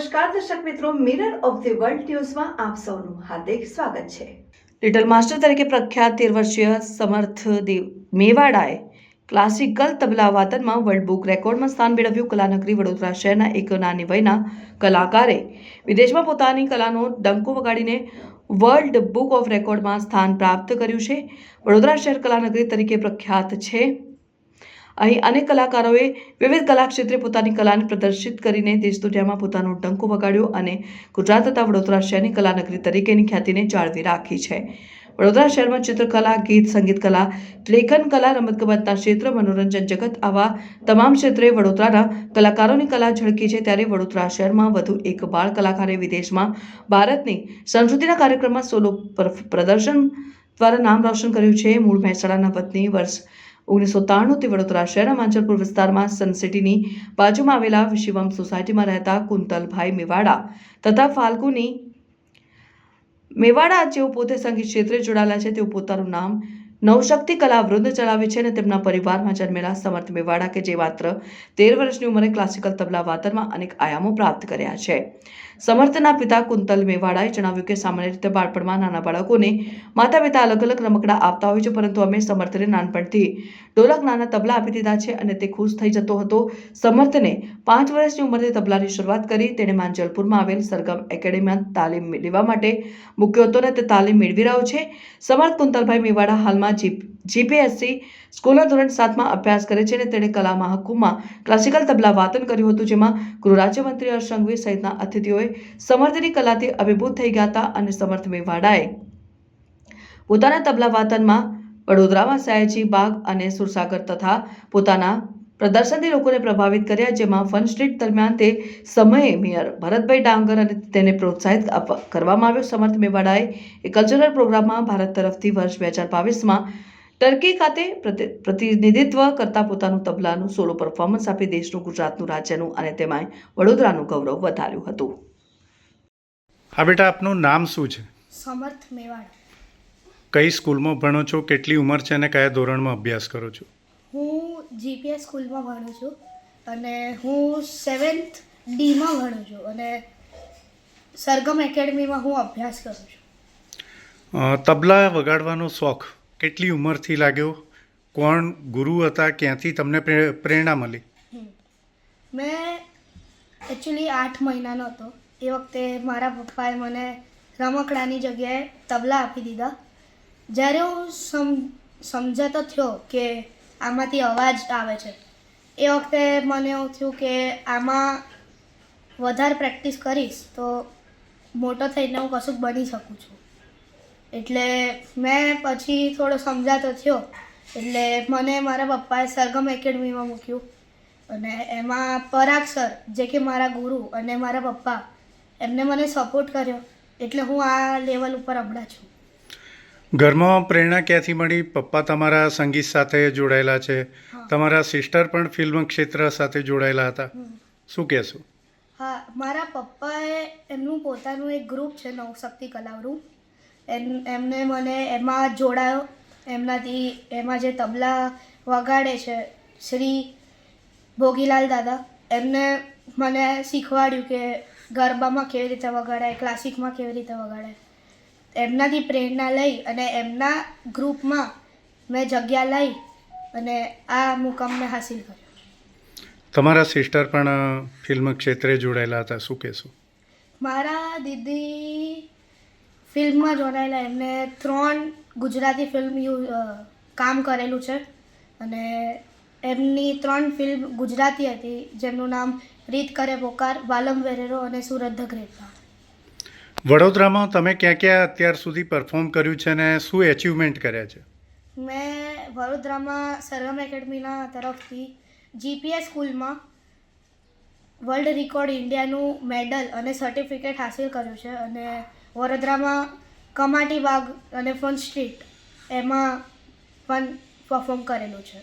નમસ્કાર, દર્શક મિત્રો મિરર ઓફ ધી વર્લ્ડ ન્યૂઝમાં આપ સૌનું હાર્દિક સ્વાગત છે. લિટલ માસ્ટર તરીકે પ્રખ્યાત તેર વર્ષીય સમર્થ દેવ મેવાડાએ ક્લાસિકલ તબલા વાદનમાં વર્લ્ડ બુક રેકોર્ડમાં સ્થાન મેળવ્યું. કલાનગરી વડોદરા શહેરના એક નાની વયના કલાકારે વિદેશમાં પોતાની કલાનો ડંકો વગાડીને વર્લ્ડ બુક ઓફ રેકોર્ડમાં સ્થાન પ્રાપ્ત કર્યું છે. વડોદરા શહેર કલાનગરી તરીકે પ્રખ્યાત છે. અહીં અનેક કલાકારોએ વિવિધ કલા ક્ષેત્રે પોતાની કલાને પ્રદર્શિત કરીને દેશ દુનિયામાં પોતાનો ટંકો વગાડ્યો અને ગુજરાત તથા વડોદરા શહેરની કલાનગરી તરીકેની ખ્યાતિને જાળવી રાખી છે. વડોદરા શહેરમાં ચિત્રકલા, ગીત સંગીત કલા લેખન કલા, રમતગમતના ક્ષેત્ર, મનોરંજન જગત આવા તમામ ક્ષેત્રે વડોદરાના કલાકારોની કલા ઝળકી છે. ત્યારે વડોદરા શહેરમાં વધુ એક બાળ કલાકારે વિદેશમાં ભારતની સંસ્કૃતિના કાર્યક્રમમાં સોલો પર- પ્રદર્શન દ્વારા નામ રોશન કર્યું છે. મૂળ મહેસાણાના વતની વર્ષ ઓગણીસો ત્રાણુંથી વડોદરા શહેરના માંજલપુર વિસ્તારમાં સન સિટીની બાજુમાં આવેલા શિવમ સોસાયટીમાં રહેતા કુંતલભાઈ મેવાડા તથા ફાલ્ગુની મેવાડા જેઓ પોતે સંગીત ક્ષેત્રે જોડાયેલા છે, તેઓ પોતાનું નામ નવશક્તિ કલા વૃંદ ચલાવે છે અને તેમના પરિવારમાં જન્મેલા સમર્થ મેવાડા કે જે માત્ર તેર વર્ષની ઉંમરે ક્લાસિકલ તબલા વાદનમાં અનેક આયામો પ્રાપ્ત કર્યા છે. સમર્થના પિતા કુંતલ મેવાડાએ જણાવ્યું કે સામાન્ય રીતે બાળપણમાં નાના બાળકોને માતા પિતા અલગ અલગ રમકડા આપતા હોય છે, પરંતુ અમે સમર્થને નાનપણથી ઢોલક નાના તબલા આપી દીધા છે અને તે ખુશ થઈ જતો હતો. સમર્થને પાંચ વર્ષની ઉંમરથી તબલાની શરૂઆત કરી તેણે માંજલપુરમાં આવેલ સરગમ એકેડેમીમાં તાલીમ લેવા માટે મૂક્યો હતો અને તે તાલીમ મેળવી રહ્યો છે. સમર્થ કુંતલભાઈ મેવાડા હાલમાં જી જીપીએસસી સ્કૂલના ધોરણ સાતમાં અભ્યાસ કરે છે અને તેણે કલા મહાકુંભમાં ક્લાસિકલ તબલા વાતન કર્યું હતું, જેમાં ગૃહરાજ્યમંત્રી રાજ્યમંત્રી હર્ષ સંઘવી સહિતના અતિથિઓએ સમર્થની કલાથી અભિભૂત થઈ ગયા હતા અને સમર્થ મેવાડાએ પોતાના તબલા વાતનમાં વડોદરામાં સયાજી બાગ અને સુરસાગર તથા પોતાના પ્રદર્શનથી લોકોને પ્રભાવિત કર્યા, જેમાં ફન સ્ટ્રીટ દરમિયાન તે સમયે મેયર ભરતભાઈ ડાંગર અને તેને પ્રોત્સાહિત કરવામાં આવ્યો. સમર્થ મેવાડાએ એ કલ્ચરલ પ્રોગ્રામમાં ભારત તરફથી વર્ષ બે હજાર બાવીસમાં ટર્કી ખાતે પ્રતિનિધિત્વ કરતા પોતાનું તબલાનું સોલો પરફોર્મન્સ આપી દેશનું ગુજરાતનું રાજ્યનું અને તેમાંય વડોદરાનું ગૌરવ વધાર્યું હતું. હા બેટા આપનું નામ શું છે? સમર્થ મેવાડ. કઈ સ્કૂલમાં ભણો છો? કેટલી ઉંમર છે અને કયા ધોરણમાં અભ્યાસ કરો છો? હું જીપીએસ સ્કૂલમાં ભણું છું અને હું સેવન્થ ડીમાં ભણું છું અને સરગમ એકેડમીમાં હું અભ્યાસ કરું છું. તબલા વગાડવાનો શોખ કેટલી ઉંમરથી લાગ્યો? કોણ ગુરુ હતા? ક્યાંથી તમને પ્રેરણા મળી? મેં એકચ્યુઅલી આઠ મહિનાનો હતો. એ વખતે મારા પપ્પાએ મને રમકડાની જગ્યાએ તબલા આપી દીધા. જ્યારે હું સમ, સમજાતો થયો કે આમાંથી અવાજ આવે છે, એ વખતે મને એવું થયું કે આમાં વધારે પ્રેક્ટિસ કરીશ તો મોટો થઈને હું કશુંક બની શકું છું. એટલે મેં પછી થોડો સમજાતો થયો. એટલે મને મારા પપ્પાએ સરગમ એકેડમીમાં મૂક્યું. અને એમાં પરાગ સર જે કે મારા ગુરુ અને મારા પપ્પા એમને મને સપોર્ટ કર્યો. એટલે હું આ લેવલ ઉપર હમણાં છું. ઘરમાં પ્રેરણા ક્યાંથી મળી? પપ્પા તમારા સંગીત સાથે જોડાયેલા છે. તમારા સિસ્ટર પણ ફિલ્મ ક્ષેત્ર સાથે જોડાયેલા હતા. શું કહેશો? હા મારા પપ્પાએ એમનું પોતાનું એક ગ્રુપ છે નવશક્તિ કલાવરૂ એમને મને એમાં જોડાયો. એમનાથી એમાં જે તબલા વગાડે છે શ્રી ભોગીલાલ દાદા એમને મને શીખવાડ્યું કે ગરબામાં કેવી રીતે વગાડાય ક્લાસિકમાં કેવી રીતે વગાડાય. એમનાથી પ્રેરણા લઈ અને એમના ગ્રુપમાં મેં જગ્યા લઈ અને આ મુકામ મેં હાસિલ કર્યો. તમારા સિસ્ટર પણ ફિલ્મ ક્ષેત્રે જોડાયેલા હતા શું કહેશો? મારા દીદી ફિલ્મમાં જોડાયેલા એમને ત્રણ ગુજરાતી ફિલ્મ કામ કરેલું છે. અને એમની ત્રણ ફિલ્મ ગુજરાતી હતી જેમનું નામ રીત કરે પોકાર વાલમ વેરેરો અને સુરત ધ ગ્રેટ વડોદરામાં તમે ક્યાં ક્યાં અત્યાર સુધી પરફોર્મ કર્યું છે અને શું એચિવમેન્ટ કર્યા છે? મેં વડોદરામાં સરગમ એકેડમીના તરફથી જીપીએસ સ્કૂલમાં વર્લ્ડ રેકોર્ડ ઇન્ડિયાનું મેડલ અને સર્ટિફિકેટ હાંસિલ કર્યું છે. અને વડોદરામાં કમાટી બાગ અને ફન સ્ટ્રીટ એમાં પણ પરફોર્મ કરેલું છે.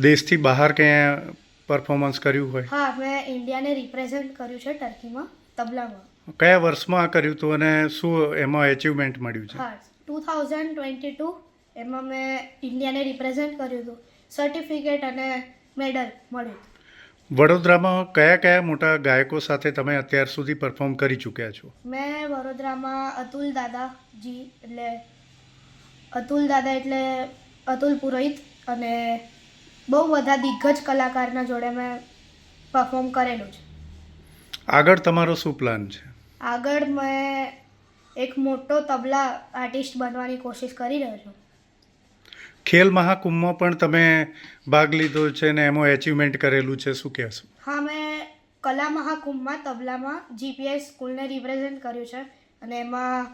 દેશથી બહાર ક્યાં પરફોર્મન્સ કર્યું હોય? હા મેં ઇન્ડિયાને રિપ્રેઝેન્ટ કર્યું છે ટર્કીમાં તબલામાં. કયા વર્ષમાં કર્યું હતું અને શું એમાં એચિવમેન્ટ મળ્યું છે? હા ટુ થાઉઝન્ડ ટ્વેન્ટી ટુ એમાં મેં ઇન્ડિયાને રિપ્રેઝેન્ટ કર્યું હતું. સર્ટિફિકેટ અને મેડલ મળ્યું વડોદરામાં કયા કયા મોટા ગાયકો સાથે તમે અત્યાર સુધી પરફોર્મ કરી ચૂક્યા છો? મેં વડોદરામાં અતુલ દાદાજી એટલે અતુલ દાદા એટલે અતુલ પુરોહિત અને બહુ બધા દિગ્ગજ કલાકારના જોડે મેં પરફોર્મ કરેલું છે. આગળ તમારો શું પ્લાન છે? આગળ મેં એક મોટો તબલા આર્ટિસ્ટ બનવાની કોશિશ કરી રહ્યો છું. ખેલ મહાકુંભમાં પણ તમે ભાગ લીધો છે ને એમાં એચિવમેન્ટ કરેલું છે શું કહેશો? હા મેં કલા મહાકુંભમાં તબલામાં જીપીઆઈ સ્કૂલને રિપ્રેઝેન્ટ કર્યું છે અને એમાં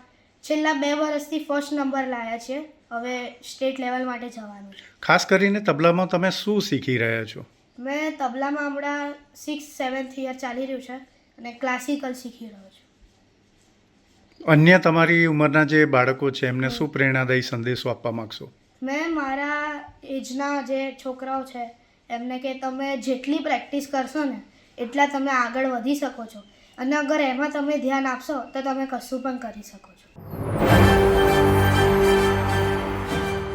છેલ્લા બે વર્ષથી ફર્સ્ટ નંબર લાવ્યા છે. હવે સ્ટેટ લેવલ માટે જવાનું છે. ખાસ કરીને તબલામાં તમે શું શીખી રહ્યા છો? મેં તબલામાં હમણાં સિક્સ સેવન્થ યર ચાલી રહ્યું છે અને ક્લાસિકલ શીખી રહ્યો છું. અન્ય તમારી ઉંમરના જે બાળકો છે એમને શું પ્રેરણાદાયી સંદેશો આપવા માગશો? મેં મારા એજના જે છોકરાઓ છે, એમને કે તમે જેટલી પ્રેક્ટિસ કરશો ને, એટલા તમે આગળ વધી શકો છો. અને અગર એમાં તમે ધ્યાન આપશો, તો તમે કશું પણ કરી શકો છો.